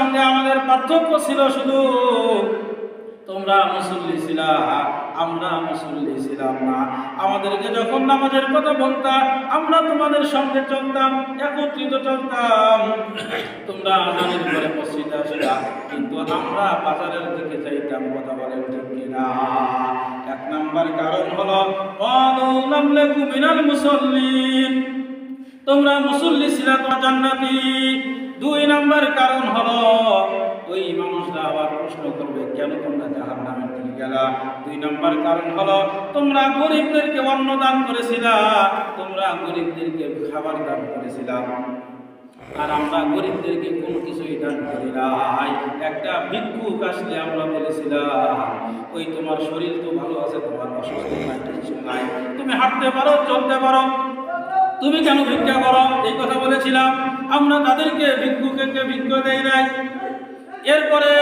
সঙ্গে আমাদের পার্থক্য ছিল শুধু তোমরা মুসল্লি ছিলা, আমরা মুসল্লি ছিলাম না। আমাদেরকে যখন নামাজের কথা বলতাম আমরা তোমাদের সঙ্গে চলতাম, একত্রিত চলতাম। তোমরা আমাদের পরে মসজিদে আসলা কিন্তু আমরা বাজারের দিকে চাইতাম কথা বলেন ঠিক কিনা? এক নাম্বার কারণ হলো মিনাল মুসল্লিন। তোমরা মুসল্লি ছিলা তোমার জান্নাতি। দুই নাম্বার কারণ হলো, ওই মানুষরা আবার প্রশ্ন করবে, কেন তোমরা জাহান নামের দিকে গেলা? দুই নাম্বার কারণ হলো, তোমরা গরিবদেরকে অন্ন দান করেছিলা, তোমরা গরিবদেরকে খাবার দান করেছিলা, আর আমরা গরিবদেরকে কোনো কিছুই দান করি নাই। একটা ভিক্ষুক আসলে আমরা বলেছিলাম, ওই তোমার শরীর তো ভালো আছে, তোমার অসুস্থ নাই। তুমি হাঁটতে পারো, চলতে পারো তুমি কেন ভিক্ষা করো? এই কথা বলেছিলাম। আমরা তাদেরকে ভিক্ষুকে ভিক্ষা দেই নাই? এরপরে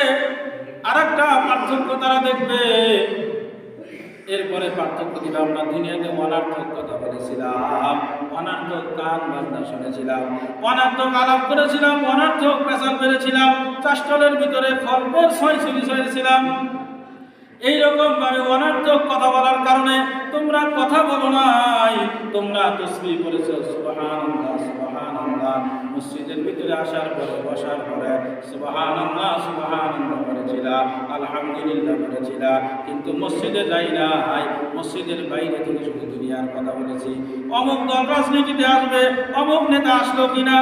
আরেকটা পার্থক্য তারা দেখবে। এরপরে পার্থক্য দিবে, আমরা দুনিয়াতে অনার্থক কথা বলেছিলাম। অনার্থক গান বাজনা শুনেছিলাম। অনার্থক আলাপ করেছিলাম, অনার্থক পেশাল মেরেছিলাম চাষটলের ভিতরে ফলপের ছয় ছুরি ছড়েছিলাম এইরকম ভাবে অনার্থক কথা বলার কারণে তোমরা কথা বলো নাই। তোমরা তসবি করেছ, সুবহানাল্লাহ সুবহানাল্লাহ। মসজিদের ভিতরে আসার পরে, বসার পরে, সুবহানাল্লাহ সুবহানাল্লাহ করেছিলা, আলহামদুলিল্লাহ করেছিলা। কিন্তু মসজিদে যাই নাই, মসজিদের বাইরে থেকে শুধু দুনিয়ার কথা বলেছি। অমুক দল রাজনীতিতে আসবে, অমুক নেতা আসলো কিনা?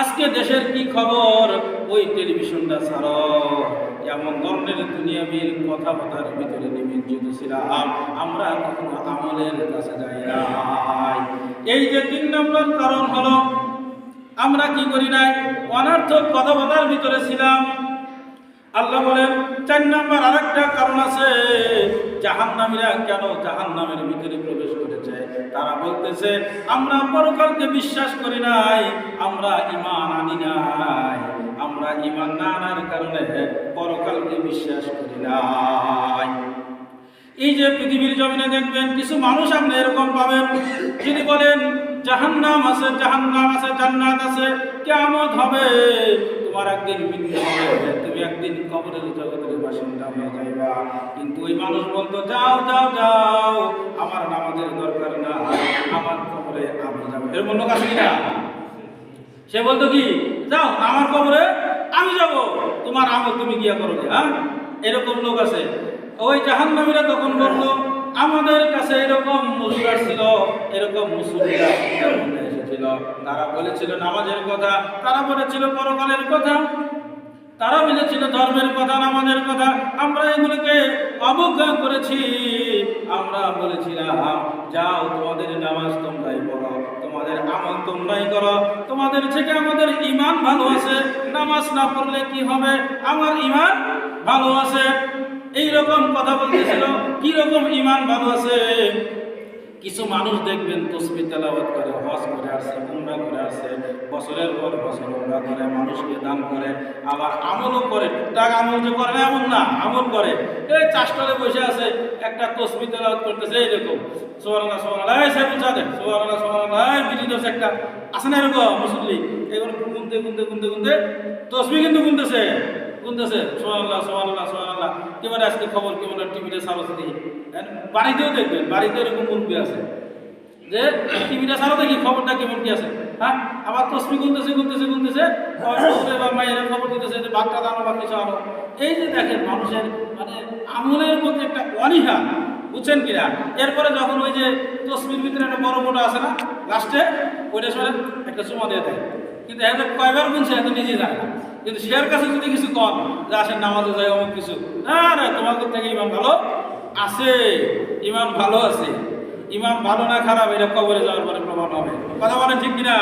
আজকে দেশের কি খবর? ওই টেলিভিশনটা ছাড়ো। এমন ধরনের দুনিয়াবীর কথাবার্তার ভিতরে নিমজ্জিত ছিলাম। আমরা কখনো আমলের কাছে যাই নাই। এই যে তিন নম্বর কারণ হলো, আমরা কি করি নাই? অনার্থক কথাবার্তার ভিতরে ছিলাম। আল্লাহ বলেন, চার নাম্বার আরেকটা কারণ আছে, জাহান্নামীরা কেন জাহান্নামের ভিতরে প্রবেশ করেছে? তারা বলতেছে, আমরা পরকালকে বিশ্বাস করি নাই, আমরা ইমান আনি নাই। আমরা ইমান না আনার কারণে পরকালকে বিশ্বাস করি নাই। এই যে পৃথিবীর জমিনে দেখবেন, কিছু মানুষ আপনি এরকম পাবেন, যিনি বলেন, জাহান্নাম আছে জাহান্নাম আছে, জান্নাত আছে কেমন হবে। তোমার একদিন মৃত্যু হবে, তুমি একদিন কবরের জগতের বাসিন্দা হয়ে যাইবা। কিন্তু ওই মানুষ বলতো, যাও যাও যাও, আমার নামাজের দরকার না, আমার কবরে আমি যাব এরকম লোক আছে কিনা? সে বলতো কি, যাও, আমার কবরে আমি যাব, তোমার আমল তুমি গিয়া করো হ্যাঁ? এরকম লোক আছে। ওই জাহান্নামীরা তখন বলল, আমাদের কাছে এরকম মুসুরার ছিল, এরকম মুসুরিরা এসেছিল। তারা বলেছিল, নামাজের কথা। তারা বলেছিল, পরকালের কথা। তারা বলেছিল, ধর্মের কথা, নামাজের কথা। আমরা এগুলোকে অবজ্ঞা করেছি। আমরা বলেছিলাম, যাও তোমাদের নামাজ তোমরাই পড়ো। তোমাদের আমল তোমরাই করো। তোমাদের থেকে আমাদের ইমান ভালো আছে। নামাজ না পড়লে কি হবে? আমার ইমান ভালো আছে। এইরকম কথা বলতেছিল। কি রকম ইমান ভালো আছে? কিছু মানুষ দেখবেন তসবি তেলাওয়াত করে, হজ করে আসছে, উমরা করে আসছে, বছরের পর বছর উমরা করে, মানুষকে দান করে, আবার আমলও করে, টুকটাক আমল যে করে এমন না, আমল করে। এই চাষটালে বসে আছে, একটা তসবি তেলাওয়াত করতেছে এইরকম সোহানাল্লাহ সোহানাল্লাহ এই সাদেক সোহানাল্লাহ সোহানাল্লাহ এই একটা, আছে না এরকম মুসল্লি? এগুলো গুনতে গুনতে গুনতে গুনতে, তসবি কিন্তু গুনতেছে। গুনতেছে সোহানাল্লাহ সোহানাল্লাহ সোহানাল্লাহ কেমন আজকে খবর কেমন টিভিতে সারস দিই বাড়িতেও দেখবেন, বাড়িতে এরকম মুরগি আছে। যে টিভিটা ছাড়ো দেখি, খবরটা কেমন কি আছে? হ্যাঁ? আবার তসবি গুনতেছে গুনতেছে গুনতেছে বা মায়ের খবর দিতেছে যে বাচ্চা দানো বা কিছু আনো এই যে দেখেন মানুষের মানে আমলের মধ্যে একটা অনীহা, বুঝছেন কিনা? এরপরে যখন ওই যে তসবির ভিতরে একটা বড় মোটা আছে না, লাস্টে, ওইটা সময় একটা চুমা দিয়ে দেয়। কিন্তু এত কয়বার গুনছে এত নিজে যায় না। কিন্তু শেয়ার কাছে যদি কিছু কম যে আসেন, নামাজে যায় অমুক কিছু। না না, তোমাদের থেকে ইমাম ভালো আছে। ইমাম ভালো আছে। ইমাম ভালো না খারাপ, এটা কবরে যাওয়ার পরে প্রমাণ হবে। কথা বলেন ঠিক কিনা?